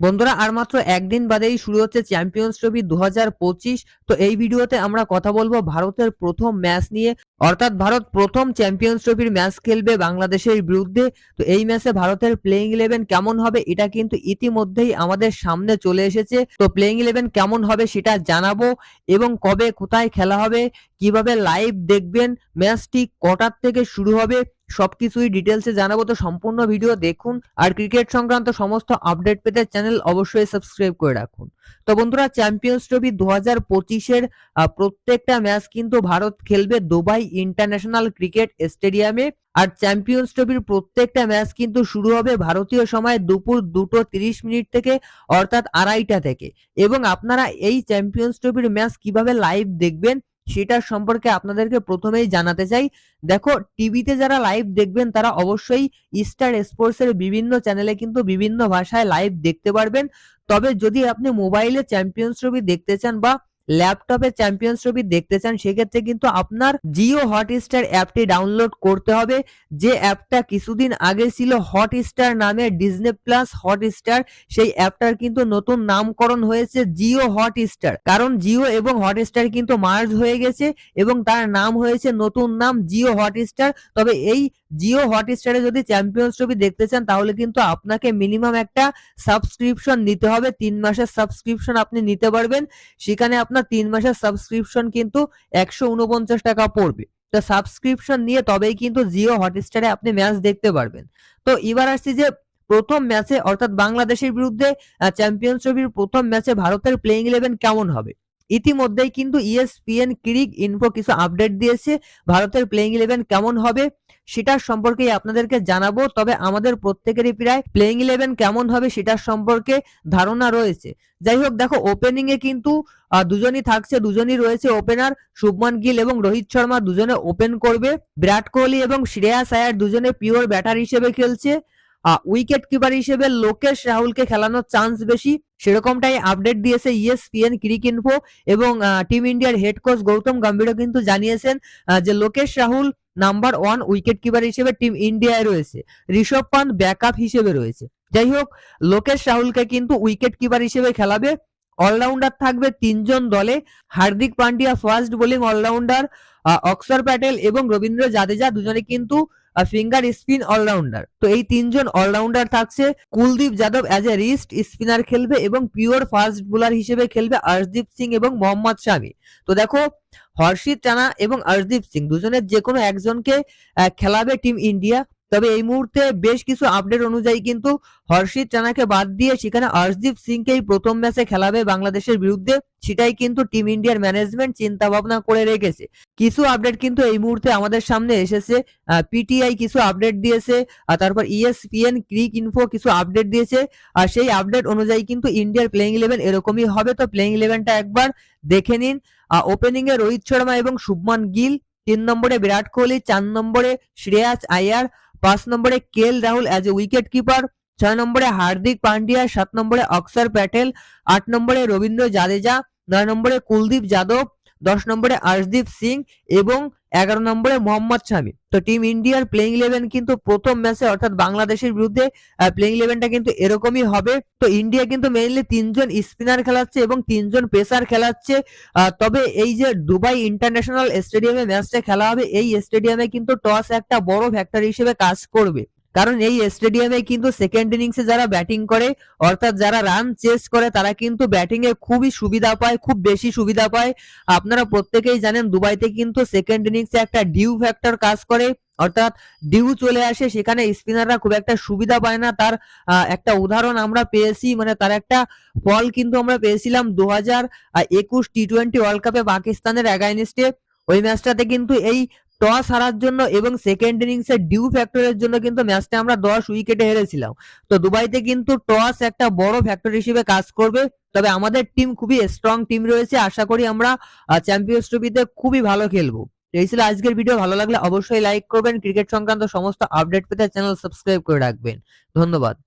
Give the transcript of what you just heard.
বন্ধুরা, আর মাত্র একদিন বাদেই শুরু হচ্ছে চ্যাম্পিয়ন্স ট্রফি দু হাজার পঁচিশ। তো এই ভিডিওতে আমরা কথা বলব ভারতের প্রথম ম্যাচ নিয়ে। অর্থাৎ ভারত প্রথম চ্যাম্পিয়ন্স ট্রফির ম্যাচ খেলবে বাংলাদেশের বিরুদ্ধে। তো এই ম্যাচে ভারতের প্লেইং ইলেভেন কেমন হবে, এটা কিন্তু ইতিমধ্যেই আমাদের সামনে চলে এসেছে। তো প্লেইং ইলেভেন কেমন হবে সেটা জানাব এবং কবে কোথায় খেলা হবে, কীভাবে লাইভ দেখবেন, ম্যাচটি কটার থেকে শুরু হবে সবকিছুই ডিটেলসে জানাব। তো সম্পূর্ণ ভিডিও দেখুন আর ক্রিকেট সংক্রান্ত সমস্ত আপডেট পেতে চ্যানেল অবশ্যই সাবস্ক্রাইব করে রাখুন। তো বন্ধুরা চ্যাম্পিয়ন্স ট্রফি দু হাজার পঁচিশের প্রত্যেকটা ম্যাচ কিন্তু ভারত খেলবে দুবাই ইন্টারন্যাশনাল ক্রিকেট স্টেডিয়ামে আর চ্যাম্পিয়ন্স ট্রফির প্রত্যেকটা ম্যাচ কিন্তু শুরু হবে ভারতীয় সময় দুপুর দুটো তিরিশ মিনিট থেকে, অর্থাৎ আড়াইটা থেকে। এবং আপনারা এই চ্যাম্পিয়ন্স ট্রফির ম্যাচ কীভাবে লাইভ দেখবেন সেটার সম্পর্কে আপনাদেরকে প্রথমেই জানাতে চাই। দেখো, টিভিতে যারা লাইভ দেখবেন, তারা অবশ্যই স্টার স্পোর্টস এর বিভিন্ন চ্যানেলে কিন্তু বিভিন্ন ভাষায় লাইভ দেখতে পারবেন। তবে যদি আপনি মোবাইলে চ্যাম্পিয়ন্স ট্রফি দেখতে চান বা ল্যাপটপে চ্যাম্পিয়ন্স ট্রফি দেখতে চান, সেক্ষেত্রে কিন্তু আপনার জিও হটস্টার অ্যাপটি ডাউনলোড করতে হবে। যে অ্যাপটা কিছুদিন আগে ছিল হটস্টার নামে ডিজনে প্লাস হটস্টার, সেই অ্যাপটার কিন্তু নতুন নামকরণ হয়েছে জিও হটস্টার। কারণ জিও এবং হটস্টার কিন্তু মার্জ হয়ে গেছে এবং তার নাম হয়েছে নতুন নাম জিও হটস্টার। তবে এই জিও হটস্টারে যদি চ্যাম্পিয়ন্স ট্রফি দেখতে চান, তাহলে কিন্তু আপনাকে মিনিমাম একটা সাবস্ক্রিপশন নিতে হবে। তিন মাসের সাবস্ক্রিপশন আপনি নিতে পারবেন। সেখানে আপনার তিন মাসের সাবস্ক্রিপশন কিন্তু একশো উনপঞ্চাশ টাকা পড়বে। তো সাবস্ক্রিপশন নিয়ে তবেই কিন্তু জিও হটস্টারে আপনি ম্যাচ দেখতে পারবেন। তো এবার আসছি যে প্রথম ম্যাচে অর্থাৎ বাংলাদেশের বিরুদ্ধে চ্যাম্পিয়ন্স ট্রফির প্রথম ম্যাচে ভারতের প্লেইং ইলেভেন কেমন হবে? ইতিমধ্যেই কিন্তু ইএসপিএন ক্রিক ইনফো কিছু আপডেট দিয়েছে। ভারতের প্লেইং ইলেভেন কেমন হবে সেটার সম্পর্কে আপনাদেরকে জানাব, তবে আমাদের প্রত্যেকেরই প্রায় প্লেইং ইলেভেন কেমন হবে সেটার সম্পর্কে ধারণা রয়েছে। যাই হোক, দেখো ওপেনিং এ কিন্তু দুজনই থাকছে, দুজনই রয়েছে ওপেনার শুভমান গিল এবং রোহিত শর্মা দুজনে ওপেন করবে। বিরাট কোহলি এবং শ্রেয়াস আয়ার দুজনে পিওর ব্যাটার হিসেবে খেলছে। উইকেট কিপার হিসেবে লোকেশ রাহুলকে খেলানোর চান্স বেশি। সেরকমটাই আপডেট দিয়েছে ইএসপিএন ক্রিক ইনফো এবং টিম ইন্ডিয়ার হেড কোচ গৌতম গম্ভীরও কিন্তু জানিয়েছেন যে Lokesh Rahul number one wicket keeper হিসেবে টিম ইন্ডিয়ায় রয়েছে। ঋষভ পান্ত ব্যাকআপ হিসেবে রয়েছে। যাই হোক, লোকেশ রাহুলকে কিন্তু উইকেট কিপার হিসেবে খেলাবে। অলরাউন্ডার থাকবে তিনজন দলে। Hardik Pandya fast bowling allrounder Axar Patel এবং রবীন্দ্র জাদেজা দুজনে কিন্তু ফিঙ্গার স্পিন অলরাউন্ডার তো এই তিনজন অলরাউন্ডার থাকছে। Kuldeep Yadav as a wrist spinner খেলবে এবং পিওর ফাস্ট বোলার হিসেবে খেলবে অর্শদীপ সিং এবং মোহাম্মদ শামি। তো দেখো, হর্ষিত টানা এবং অর্শদীপ সিং দুজনের যে কোনো একজনকে খেলাবে টিম ইন্ডিয়া তবে এই মুহূর্তে বেশ কিছু আপডেট অনুযায়ী কিন্তু হর্ষিত টানাকে বাদ দিয়ে সেখানে অর্শদীপ সিংকেই প্রথম ম্যাচে খেলাবে বাংলাদেশের বিরুদ্ধে, সেটাই কিন্তু টিম ইন্ডিয়ার ম্যানেজমেন্ট চিন্তা ভাবনা করে রেখেছে। কিছু আপডেট কিন্তু এই মুহূর্তে আমাদের সামনে এসেছে পিটিআই কিছু আপডেট দিয়েছে তারপর ইএসপিএন ক্রিক ইনফো কিছু আপডেট দিয়েছে, আর সেই আপডেট অনুযায়ী কিন্তু ইন্ডিয়ার প্লেইং ইলেভেন এরকমই হবে। তো প্লেইং ইলেভেনটা একবার দেখে নিন। ওপেনিং এ রোহিত শর্মা এবং শুভমান গিল, তিন নম্বরে বিরাট কোহলি, চার নম্বরে শ্রেয়াস আয়ার পাঁচ নম্বরে KL Rahul as a wicket keeper ছয় নম্বরে হার্দিক পান্ডিয়া, সাত নম্বরে অক্সর প্যাটেল, আট নম্বরে রবীন্দ্র জাদেজা, নয় নম্বরে কুলদীপ যাদব দশ নম্বরে আর্শদীপ সিং এবং এগারো নম্বরে মোহাম্মদ শামি। তো টিম ইন্ডিয়ার প্লেইং ইলেভেন কিন্তু প্রথম ম্যাচে অর্থাৎ বাংলাদেশের বিরুদ্ধে প্লেইং ইলেভেনটা কিন্তু এরকমই হবে। তো ইন্ডিয়া কিন্তু মেইনলি তিনজন স্পিনার খেলাচ্ছে এবং তিনজন পেসার খেলাচ্ছে। তবে এই যে দুবাই ইন্টারন্যাশনাল স্টেডিয়ামে ম্যাচটা খেলা হবে, এই স্টেডিয়ামে কিন্তু টস একটা বড় ফ্যাক্টর হিসেবে কাজ করবে। কারণ এই স্টেডিয়ামে কিন্তু সেকেন্ড ইনিংসে যারা ব্যাটিং করে, অর্থাৎ যারা রান চেস করে, তারা কিন্তু ব্যাটিং এ খুবই সুবিধা পায়, খুব বেশি সুবিধা পায়। আপনারা প্রত্যেকেই জানেন, দুবাইতে কিন্তু সেকেন্ড ইনিংসে একটা ডিউ ফ্যাক্টর কাজ করে, অর্থাৎ ডিউ চলে আসে, সেখানে স্পিনাররা খুব একটা সুবিধা পায় না। তার একটা উদাহরণ আমরা পেয়েছি মানে তার একটা ফল কিন্তু আমরা পেয়েছিলাম দু হাজার একুশ টি টোয়েন্টি ওয়ার্ল্ড কাপে পাকিস্তানের অ্যাগাইনিস্টে ওই ম্যাচটাতে কিন্তু এই টস হারার জন্য এবং সেকেন্ড ইনিংসে ডিউ ফ্যাক্টরের জন্য কিন্তু ম্যাচটা আমরা দশ উইকেটে হেরেছিলাম। তো দুবাইতে কিন্তু টস একটা বড় ফ্যাক্টর হিসেবে কাজ করবে। তবে আমাদের টিম খুবই স্ট্রং টিম রয়েছে। আশা করি আমরা চ্যাম্পিয়ন্স ট্রফিতে খুবই ভালো খেলব। এই ছিল আজকের ভিডিও ভালো লাগলে অবশ্যই লাইক করবেন। ক্রিকেট সংক্রান্ত সমস্ত আপডেট পেতে চ্যানেল সাবস্ক্রাইব করে রাখবেন। ধন্যবাদ।